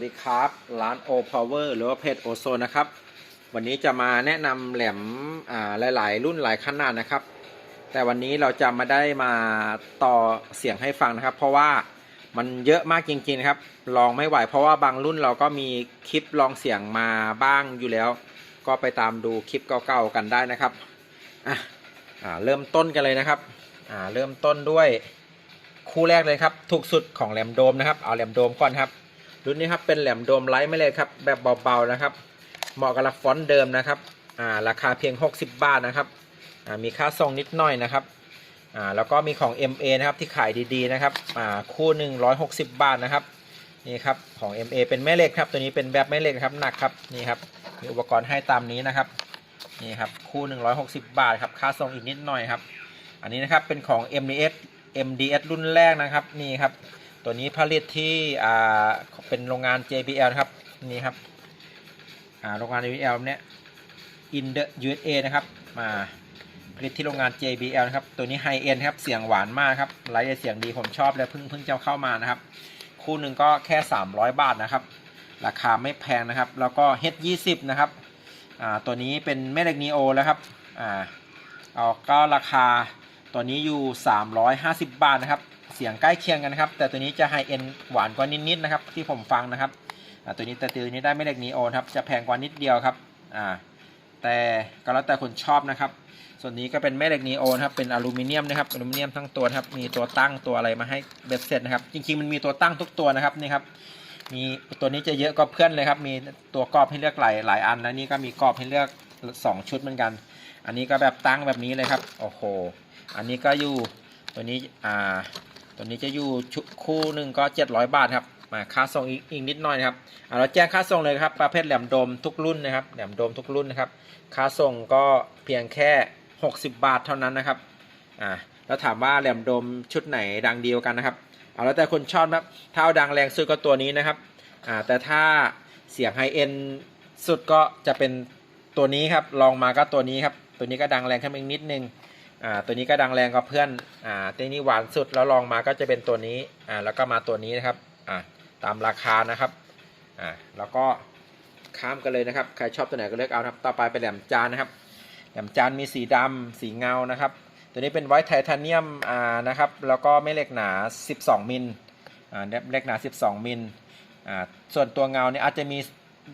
สวัสดีครับ ร้าน O Power หรือว่าเพจโอโซนนะครับ วันนี้จะมาแนะนำแหลมหลาย ๆ รุ่นหลายขนาดนะครับ แต่วันนี้เราจะมาได้มาต่อเสียงให้ฟังนะครับ เพราะว่ามันเยอะมากจริง ๆ ครับ ลองไม่ไหว เพราะว่าบางรุ่นเราก็มีคลิปลองเสียงมาบ้างอยู่แล้ว ก็ไปตามดูคลิปเก่า ๆ กันได้นะครับอะอ่าเริ่มต้นกันเลยนะครับอ่าเริ่มต้นด้วยคู่แรกเลยครับ ถูกสุดของแหลมโดมนะครับ เอาแหลมโดมก่อนครับ รุ่นนี้ครับเป็นแหลมโดมไลท์ไม่เลยครับ แบบเบาๆนะครับ เหมาะกับฟอนต์เดิมนะครับอ่าราคาเพียง 60 บาทนะครับอ่ามีค่าส่งนิดหน่อยนะครับอ่าแล้วก็มีของ MA นะครับที่ขายดีๆนะครับอ่าคู่หนึ่ง160 บาทนะครับนี่ครับของ MA เป็นแม่เหล็กครับ ตัวนี้เป็นแบบแม่เหล็กครับหนักครับนี่ครับมีอุปกรณ์ให้ตามนี้นะครับนี่ครับคู่หนึ่ง160 บาทครับค่าส่งอีกนิดหน่อยครับ อันนี้นะครับเป็นของ MDS MDS รุ่นแรกนะครับนี่ครับ ตัวนี้ผลิตที่อ่าเป็นโรงงาน JBL นะครับนี่ครับอ่าโรงงาน JBL เนี่ย in the USA นะครับ มาผลิตที่โรงงาน JBL นะครับ ตัวนี้ไฮเอ็นครับ เสียงหวานมากครับไลท์เสียงดีผมชอบเลยเพิ่งเพิ่งจะเข้ามานะครับ คู่หนึ่งก็แค่ 300 บาทนะครับ ราคาไม่แพงนะครับ แล้วก็ H20 นะครับอ่าตัวนี้เป็นแม่เหล็กนีโอแล้วครับอ่าเอาก็ราคาตัวนี้อยู่ 350 บาทนะครับ สียงใกล้เคียงกันนะครับ แต่ตัวนี้จะไฮเอ็นหวานกว่านิดๆนะครับ ที่ผมฟังนะครับตัวนี้แต่ตัวนี้ได้ไม่เล็กนีโอนครับจะแพงกว่านิดเดียวครับอ่าแต่ก็แล้วแต่คนชอบนะครับ ส่วนนี้ก็เป็นแม่เหล็กนีโอนครับเป็นอลูมิเนียมนะครับอลูมิเนียมทั้งตัวครับมีตัวตั้งตัวอะไรมาให้เบ็ดเสร็จนะครับ จริงๆมันมีตัวตั้งทุกตัวนะครับนี่ครับมีตัวนี้จะเยอะก็เพื่อนเลยครับ มีตัวกรอบให้เลือกหลายหลายอันแล้วนี่ก็มีกรอบให้เลือกสองชุดเหมือนกัน อันนี้ก็แบบตั้งแบบนี้เลยครับโอ้โหอันนี้ก็อยู่ตัวนี้อ่า ตัวนี้จะอยู่ชุดคู่หนึ่งก็ 700 บาทครับมาค่าส่งอีกอีกนิดหน่อยนะครับอ่าเราแจ้งค่าส่งเลยครับประเภทแหลมโดมทุกรุ่นนะครับแหลมโดมทุกรุ่นนะครับค่าส่งก็เพียงแค่ 60 บาทเท่านั้นนะครับอ่าแล้วถามว่าแหลมโดมชุดไหนดังเดียวกันนะครับเอาแล้วแต่คนชอบครับถ้าเอาดังแรงสุดก็ตัวนี้นะครับอ่าแต่ถ้าเสียงไฮเอ็นสุดก็จะเป็นตัวนี้ครับลองมาก็ตัวนี้ครับตัวนี้ก็ดังแรงขึ้นอีกนิดนึง อ่าตัวนี้ก็ดังแรงกว่าเพื่อนอ่าตัวนี้หวานสุดแล้วลองมาก็จะเป็นตัวนี้อ่าแล้วก็มาตัวนี้นะครับอ่าตามราคานะครับอ่าแล้วก็ข้ามกันเลยนะครับ ใครชอบตัวไหนก็เลือกเอาครับ ต่อไปเป็นแหลมจานนะครับ แหลมจานมีสีดำสีเงานะครับ ตัวนี้เป็นไวท์ไทเทเนียมอ่านะครับ แล้วก็ไม่เหล็กหนา 12 มิลอ่าเหล็กหนา 12 มิลอ่าส่วนตัวเงาเนี่ยอาจจะมี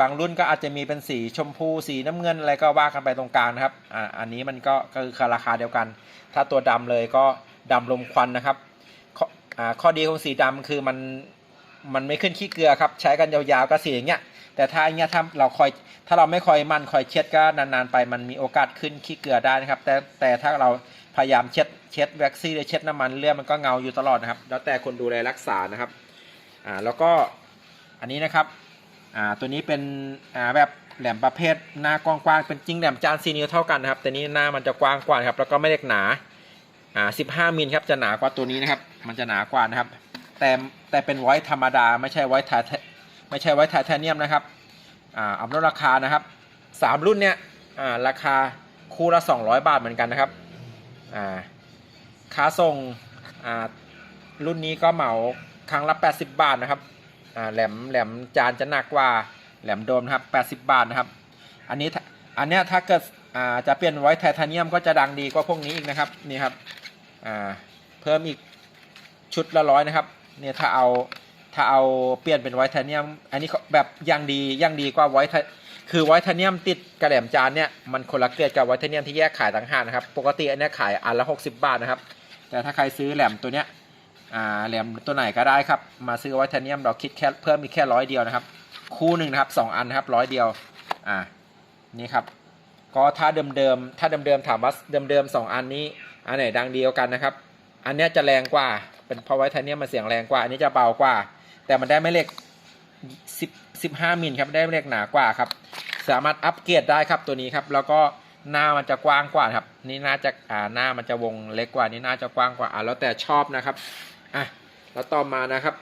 บางรุ่นก็อาจจะมีเป็นสีชมพูสีน้ำเงินอะไรก็ว่ากันไปตรงกลางนะครับอ่าอันนี้มันก็คือราคาเดียวกัน ถ้าตัวดำเลยก็ดำลมควันนะครับข้ออ่าข้อดีของสีดำคือมันมันไม่ขึ้นขี้เกลือครับ ใช้กันยาวๆก็สีอย่างเงี้ยแต่ถ้าอย่างเงี้ยถ้าเราคอยถ้าเราไม่คอยมันคอยเช็ดก็นานๆไปมันมีโอกาสขึ้นขี้เกลือได้นะครับ แต่แต่ถ้าเราพยายามเช็ดเช็ดแว็กซี่หรือเช็ดน้ำมันเลือดมันก็เงาอยู่ตลอดนะครับ แล้วแต่คนดูแลรักษานะครับอ่าแล้วก็อันนี้นะครับ อ่าตัวนี้เป็นอ่าแบบแหลมประเภทหน้ากว้างๆเป็นจริงแหลมจานซีนิ้วเท่ากันนะครับแต่นี้หน้ามันจะกว้างกว่าครับแล้วก็ไม่เล็กหนาอ่า15มิลครับจะหนากว่าตัวนี้นะครับ มันจะหนากว่านะครับ แต่แต่เป็นไวท์ธรรมดาไม่ใช่ไวท์ไทเทไม่ใช่ไวท์ไทเทเนียมนะครับอ่าเอาลดราคานะครับสามรุ่นเนี้ยอ่าราคาคู่ละ 200 บาทเหมือนกันนะครับอ่าค่าส่งอ่ารุ่นนี้ก็เหมาครั้งละ 80 บาทนะครับ อ่าแหลมแหลมจานจะหนักกว่าแหลมโดมนะครับ 80 บาทนะครับ อันนี้ถ้าอันเนี้ยถ้าเกิดอ่าจะเปลี่ยนไว้ไทเทเนียมก็จะดังดีกว่าพวกนี้อีกนะครับนี่ครับอ่าเพิ่มอีกชุดละร้อยนะครับเนี่ยถ้าเอาถ้าเอาเปลี่ยนเป็นไวท์ไทเนียม อันนี้แบบยังดียังดีกว่าไวท์ไทคือไวท์ไทเนียมติดกระแหลมจานเนี่ยมันคนละเกรดกับไวท์ไทเนียมที่แยกขายต่างหากนะครับ ปกติอันนี้ขายอันละ 60 บาทนะครับ แต่ถ้าใครซื้อแหลมตัวเนี้ย แหลมตัวไหนก็ได้ครับ มาซื้อไวท์ไทเนียมเราคิดแค่เพิ่มอีแค่ร้อยเดียวนะครับ คู่หนึ่งนะครับสองอันนะครับร้อยเดียว อ่า นี่ครับ ก็ถ้าเดิมๆ ถ้าเดิมๆ ถามว่าเดิมๆสองอันนี้ อันไหนดังเดียวกันนะครับ อันนี้จะแรงกว่า เป็นเพราะไวท์ไทเนียมมันเสียงแรงกว่า อันนี้จะเบากว่า แต่มันได้ไม่เล็กสิบสิบห้ามิลครับ ได้ไม่เล็กหนากว่าครับ สามารถอัปเกรดได้ครับตัวนี้ครับ แล้วก็หน้ามันจะกว้างกว่าครับ นี่น่าจะอ่าหน้ามันจะวงเล็กกว่า นี่น่าจะกว้างกว่าอ่าแล้วแต่ชอบนะครับ อะแล้วต่อมานะครับ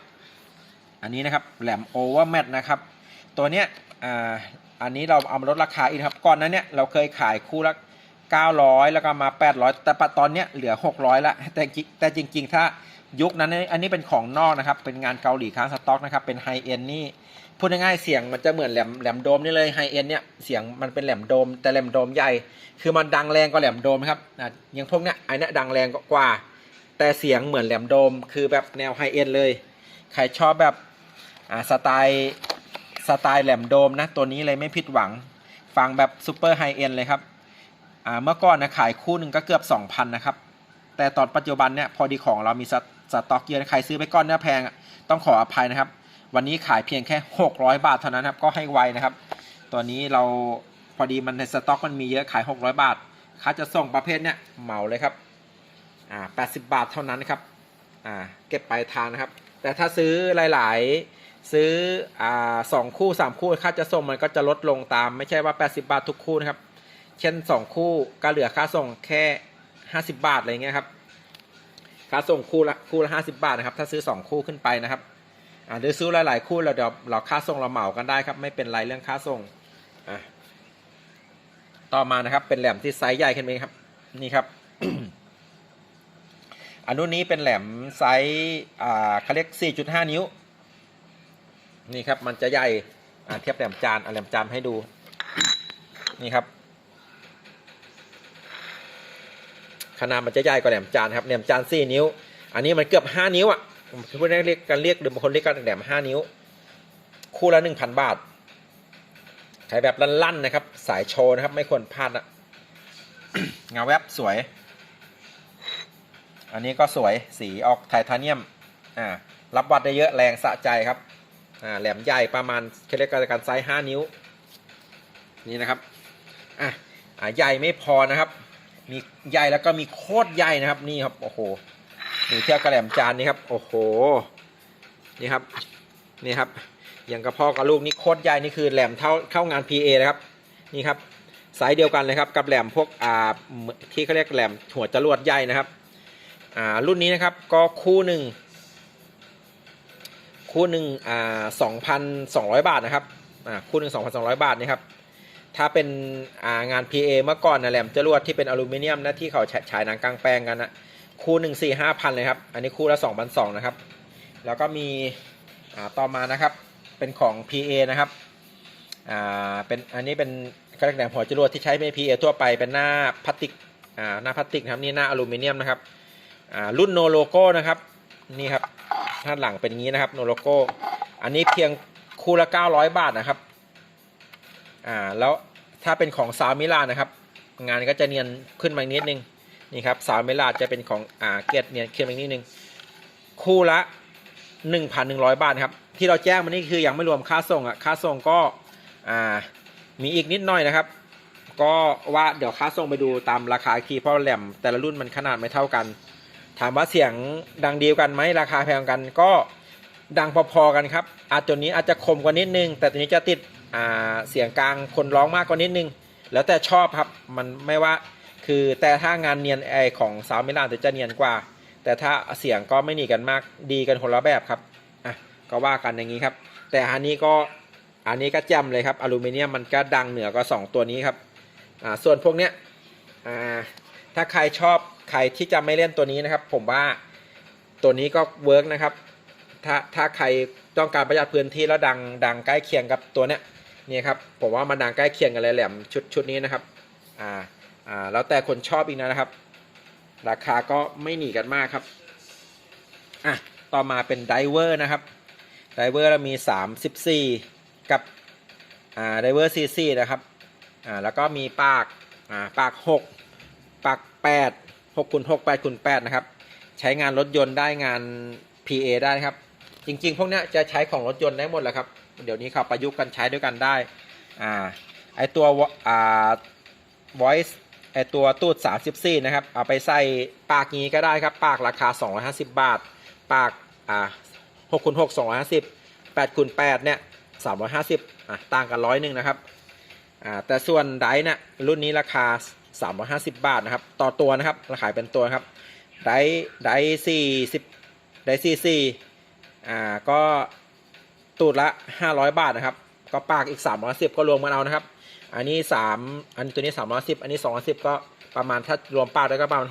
อันนี้นะครับแหลมโอเวอร์แมทนะครับ ตัวเนี้ยอ่าอันนี้เราเอามาลดราคาอีกครับก่อนนั้นเนี่ยเราเคยขายคู่ละ900 แล้วก็มา 800 แต่ปตอนเนี้ยเหลือ 600ละแต่จริงแต่จริง ๆ ถ้ายุคนั้นอันนี้เป็นของนอกนะครับ เป็นงานเกาหลีค้างสต็อกนะครับ เป็นไฮเอ็นนี่พูดง่ายๆเสียงมันจะเหมือนแหลมแหลมโดมนี่เลยไฮเอ็นเนี่ยเสียงมันเป็นแหลมโดม แต่แหลมโดมใหญ่ คือมันดังแรงกว่าแหลมโดมครับอะอย่างพวกเนี้ยไอเนี้ยดังแรงกว่า แต่เสียงเหมือนแหลมโดม คือแบบแนวไฮเอ็นเลย ใครชอบแบบสไตล์สไตล์แหลมโดมนะ ตัวนี้เลยไม่ผิดหวัง ฟังแบบซูเปอร์ไฮเอ็นเลยครับเมื่อก่อนนะขายคู่หนึ่งก็เกือบ 2,000 นะครับ แต่ตอนปัจจุบันเนี่ยพอดีของเรามีสตสต็อกเยอะใครซื้อไปก้อนเนื้อแพงต้องขออภัยนะครับ วันนี้ขายเพียงแค่ 600 บาทเท่านั้นครับก็ให้ไวนะครับ ตัวนี้เราพอดีมันในสต็อกมันมีเยอะขาย 600 บาท ค่าจะส่งประเภทเนี่ยเหมาเลยครับ อ่า80บาทเท่านั้นครับอ่าเก็บปลายทางนะครับ แต่ถ้าซื้อหลาย ๆ ซื้ออ่าสองคู่3คู่ค่าจะส่งมันก็จะลดลงตาม ไม่ใช่ว่า 80 บาททุกคู่นะครับ เช่น 2 คู่ก็เหลือค่าส่งแค่ 50 บาทอะไรเงี้ยครับค่าส่งคู่ละคู่ละ50บาทนะครับ ถ้าซื้อ 2 คู่ขึ้นไปนะครับอ่าหรือซื้อหลาย ๆ คู่เราเดี๋ยวเราค่าส่งเราเหมากันได้ครับ ไม่เป็นไรเรื่องค่าส่งอะต่อมานะครับเป็นแหลมที่ไซส์ใหญ่ขึ้นไปครับ นี่ครับ อันนู้นนี้เป็นแหลมไซส์อ่าเขาเรียก 4.5 นิ้ว นี่ครับมันจะใหญ่อ่าเทียบแหลมจานอแหลมจานให้ดู นี่ครับ ขนาดมันจะใหญ่กว่าแหลมจานครับแหลมจานสี่นิ้ว อันนี้มันเกือบห้านิ้วอะพูดง่ายๆเรียกกันเรียกหรือบางคนเรียกกันแหลมห้านิ้ว คู่ละหนึ่งพันบาทขายแบบลั่นๆนะครับ สายโชว์นะครับ ไม่ควรพลาดนะเงาแวบสวย อันนี้ก็สวยสีออกไทเทเนียมอ่ารับวัดได้เยอะแรงสะใจครับอ่าแหลมใหญ่ประมาณเขาเรียกกันไซส์ห้านิ้ว นี่นะครับอะอ่าใหญ่ไม่พอนะครับ มีใหญ่แล้วก็มีโคตรใหญ่นะครับนี่ครับโอ้โหนี่เทียบกระแหลมจานนี่ครับโอ้โหนี่ครับนี่ครับอย่างกระเพาะกับลูกนี่โคตรใหญ่นี่คือแหลมเท่าเข้างาน PA นะครับนี่ครับไซส์เดียวกันเลยครับกับแหลมพวกอ่าที่เขาเรียกแหลมหัวจรวดใหญ่นะครับ อ่ารุ่นนี้นะครับก็คู่หนึ่งคู่หนึ่งอ่าสองพันสองร้อยบาทนะครับอ่าคู่หนึ่งสองพันสองร้อยบาทนี่ครับถ้าเป็นงาน PA เมื่อก่อนนะแหลมจรวดที่เป็นอลูมิเนียมนะที่เขาฉายหนังกลางแปลงกันนะคู่หนึ่งสี่ห้าพันเลยครับ อันนี้คู่ละสองพันสองนะครับ แล้วก็มีต่อมานะครับเป็นของ PA นะครับอ่าเป็นอันนี้เป็นกระแหลมหัวจรวดที่ใช้ใน PA ทั่วไปเป็นหน้าพลาสติกอ่าหน้าพลาสติกนะครับนี่หน้าอลูมิเนียมนะครับ รุ่นโนโลโก้นะครับนี่ครับด้านหลังเป็นงี้นะครับโนโลโก้อันนี้เพียงคู่ละ 900 บาทนะครับอ่าแล้วถ้าเป็นของซาวมิลานะครับ งานก็จะเนียนขึ้นมานิดนึงนี่ครับซาวมิลาจะเป็นของอ่าเกตเนียนขึ้นมานิดนึงคู่ละ 1,100 บาทครับที่เราแจ้งมานี่คือยังไม่รวมค่าส่งอะค่าส่งก็อ่ามีอีกนิดหน่อยนะครับ ก็ว่าเดี๋ยวค่าส่งไปดูตามราคาอีกทีเพราะแหลมแต่ละรุ่นมันขนาดไม่เท่ากัน ถามว่าเสียงดังเดียวกันไหมราคาแพงกันก็ดังพอๆกันครับ อาจตัวนี้อาจจะคมกว่านิดนึง แต่ตัวนี้จะติดเสียงกลางคนร้องมากกว่านิดนึง แล้วแต่ชอบครับมันไม่ว่าคือแต่ถ้างานเนียนไอของสาวมิลานจะเนียนกว่า แต่ถ้าเสียงก็ไม่หนีกันมากดีกันคนละแบบครับอะก็ว่ากันอย่างนี้ครับ แต่อันนี้ก็อันนี้ก็จำเลยครับอลูมิเนียมมันก็ดังเหนือกว่า2ตัวนี้ครับอ่าส่วนพวกเนี้ยอ่าถ้าใครชอบ ใครที่จะไม่เล่นตัวนี้นะครับ ผมว่าตัวนี้ก็เวิร์กนะครับ ถ้าถ้าใครต้องการประหยัดพื้นที่แล้วดังดังใกล้เคียงกับตัวเนี้ยนี่ครับผมว่ามันดังใกล้เคียงกันเลยแหลมชุดชุดนี้นะครับอ่าอ่าแล้วแต่คนชอบอีกนะครับ ราคาก็ไม่หนีกันมากครับอะต่อมาเป็นไดเวอร์นะครับไดเวอร์เรามี 34 กับอ่าไดเวอร์ซีซีนะครับอ่าแล้วก็มีปากอ่าปาก 6 ปาก 8 6คูณ6 8คูณ8นะครับ ใช้งานรถยนต์ได้งาน PA ได้ครับ จริง ๆ พวกนี้จะใช้ของรถยนต์ได้หมดแหละครับ เดี๋ยวนี้เขาประยุกต์กันใช้ด้วยกันได้ อ่า ไอตัวอ่า voice ไอตัวตูด 34 นะครับ เอาไปใส่ปากนี้ก็ได้ครับ ปากราคา 250 บาท ปาก อ่า6คูณ6 250 8คูณ8เนี่ย 350 อะ ต่างกันร้อยหนึ่งนะครับ อ่า แต่ส่วนไดเนี่ยรุ่นนี้ราคา 350 บาทนะครับ ต่อตัวนะครับราคายเป็นตัวครับ ได้ได้4 0ได้4 4อ่าก็ตูดละ 500 บาทนะครับ ก็ปากอีก 310 ก็รวมกันเอานะครับ อันนี้ 3 อันตัวนี้ 310 อันนี้ 210 ก็ประมาณถ้ารวมปากแล้วก็ประมาณ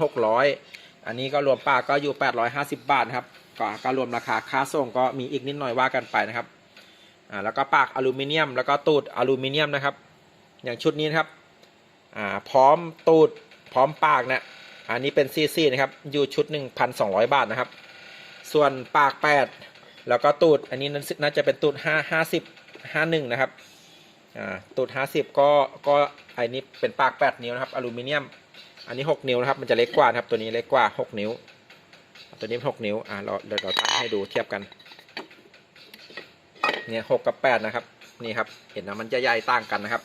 600 อันนี้ก็รวมปากก็อยู่ 850 บาทนะครับก็ก็รวมราคาค่าส่งก็มีอีกนิดหน่อยว่ากันไปนะครับอ่าแล้วก็ปากอลูมิเนียม แล้วก็ตูดอลูมิเนียมนะครับ อย่างชุดนี้นะครับ อ่าพร้อมตูดพร้อมปากเนี่ยอันนี้เป็นซีซีนะครับอยู่ชุด 1,200 บาทนะครับ ส่วนปาก 8 แล้วก็ตูด อันนี้น่าจะเป็นตูด 5 50 51 นะครับอ่าตูด 50 ก็ก็อันนี้เป็นปาก 8 นิ้วนะครับอลูมิเนียม อันนี้ 6 นิ้วนะครับมันจะเล็กกว่านะครับตัวนี้เล็กกว่า 6 นิ้ว ตัวนี้เป็น6นิ้วอ่าเราเดี๋ยวเราตั้งให้ดูเทียบกันเนี่ย6กับ 8 นะครับนี่ครับเห็นนะมันจะใหญ่ต่างกันนะครับ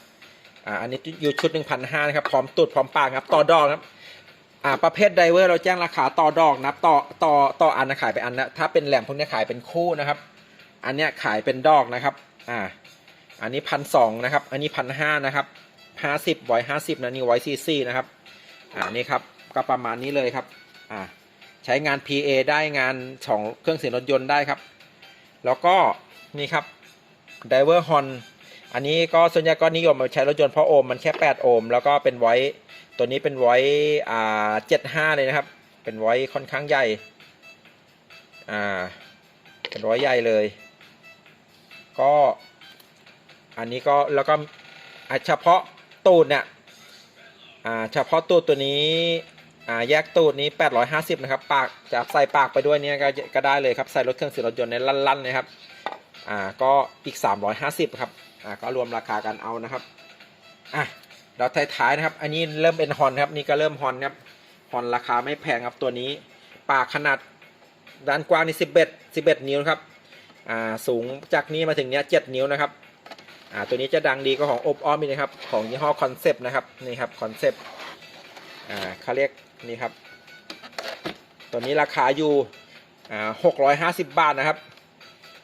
อ่าอันนี้อยู่ชุด1,500นะครับ พร้อมตุดพร้อมปากครับ ต่อดอกครับอ่าประเภทไดเวอร์เราแจ้งราคาต่อดอกนับต่อต่อต่ออันนะขายเป็นอันนะถ้าเป็นแหลมพวกนี้ขายเป็นคู่นะครับ อันเนี้ยขายเป็นดอกนะครับอ่าอันนี้พันสองนะครับ อันนี้พันห้านะครับห้าสิบไว้ห้าสิบนะนี่ไว้ซีซีนะครับอ่านี่ครับก็ประมาณนี้เลยครับอ่าใช้งาน PA ได้งานของเครื่องเสียงรถยนต์ได้ครับ แล้วก็นี่ครับ Diver Horn อัน อันนี้ก็ส่วนใหญ่ก็นิยมมาใช้รถยนต์เพราะโอห์มมันแค่ 8 โอห์มแล้วก็เป็นไว้ตัวนี้เป็นไว้อ่า75เลยนะครับ เป็นไว้ค่อนข้างใหญ่อ่าเป็นไว้ใหญ่เลย ก็อันนี้ก็แล้วก็เฉพาะตูดเนี่ยอ่าเฉพาะตูดตัวนี้อ่าแยกตูดนี้ 850 นะครับ ปากจะใส่ปากไปด้วยเนี่ยก็ก็ได้เลยครับ ใส่รถเครื่องเสียงรถยนต์ในลั่นๆนะครับ อ่าก็อีก 350ครับอ่าก็รวมราคากันเอานะครับอะเราท้ายๆนะครับ อันนี้เริ่มเป็นฮอนครับนี่ก็เริ่มฮอนครับฮอนราคาไม่แพงครับตัวนี้ ปากขนาดด้านกว้างนี่11 11 นิ้วครับอ่าสูงจากนี้มาถึงเนี้ย7นิ้วนะครับอ่าตัวนี้จะดังดีก็ของอบอ้อมนี่นะครับของยี่ห้อคอนเซปต์นะครับนี่ครับคอนเซปต์อ่าเขาเรียกนี่ครับตัวนี้ราคาอยู่อ่าหกร้อยห้าสิบบาทนะครับ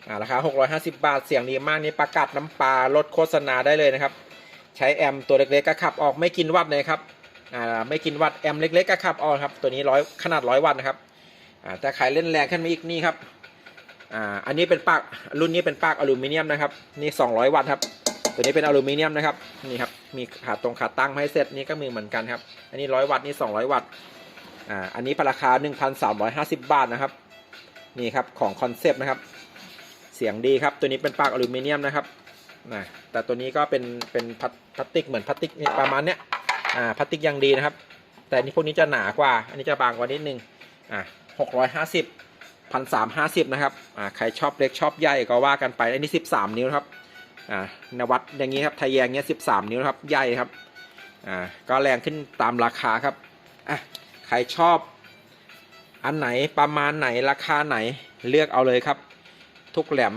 อ่าราคาหกร้อยห้าสิบาทเสียงดีมากนี่ประกาศน้ำปลาลดโฆษณาได้เลยนะครับ ใช้แอมตัวเล็กๆก็ขับออกไม่กินวัตต์เลยครับอ่าไม่กินวัตต์แอมเล็กๆก็ขับออกครับตัวนี้ร้อยขนาดร้อยวัตต์นะครับอ่าแต่ใครเล่นแรงขึ้นมาอีกนี่ครับอ่าอันนี้เป็นปากรุ่นนี้เป็นปากอลูมิเนียมนะครับนี่ 200 วัตต์ครับตัวนี้เป็นอลูมิเนียมนะครับนี่ครับมีขาตรงขาตั้งมาให้เสร็จนี่ก็มีเหมือนกันครับอันนี้100วัตต์นี่ 200 วัตต์อ่าอันนี้ราคา 1,350 บาทนะครับนี่ครับของคอนเซปต์นะครับ เสียงดีครับ ตัวนี้เป็นปากอลูมิเนียมนะครับนะแต่ตัวนี้ก็เป็นเป็นพลาสติกเหมือนพลาสติกประมาณเนี้ยอ่าพลาสติกยังดีนะครับ แต่นนี้พวกนี้จะหนากว่า อันนี้จะบางกว่านิดนึงอ่า650พันสามห้าสิบนะครับอ่าใครชอบเล็กชอบใหญ่ก็ว่ากันไปอันนี้สิบสามนิ้วครับอ่านวัดอย่างนี้ครับทะแยงเนี้ยสิบสามนิ้วครับใหญ่ครับอ่าก็แรงขึ้นตามราคาครับอะใครชอบอันไหนประมาณไหนราคาไหนเลือกเอาเลยครับ ทุกแหลม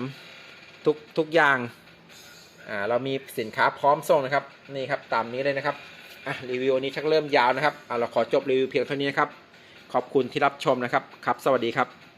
ทุกทุกอย่างอ่าเรามีสินค้าพร้อมส่งนะครับนี่ครับตามนี้เลยนะครับอะรีวิวนี้ชักเริ่มยาวนะครับอ่าเราขอจบรีวิวเพียงเท่านี้นะครับขอบคุณที่รับชมนะครับครับ สวัสดีครับ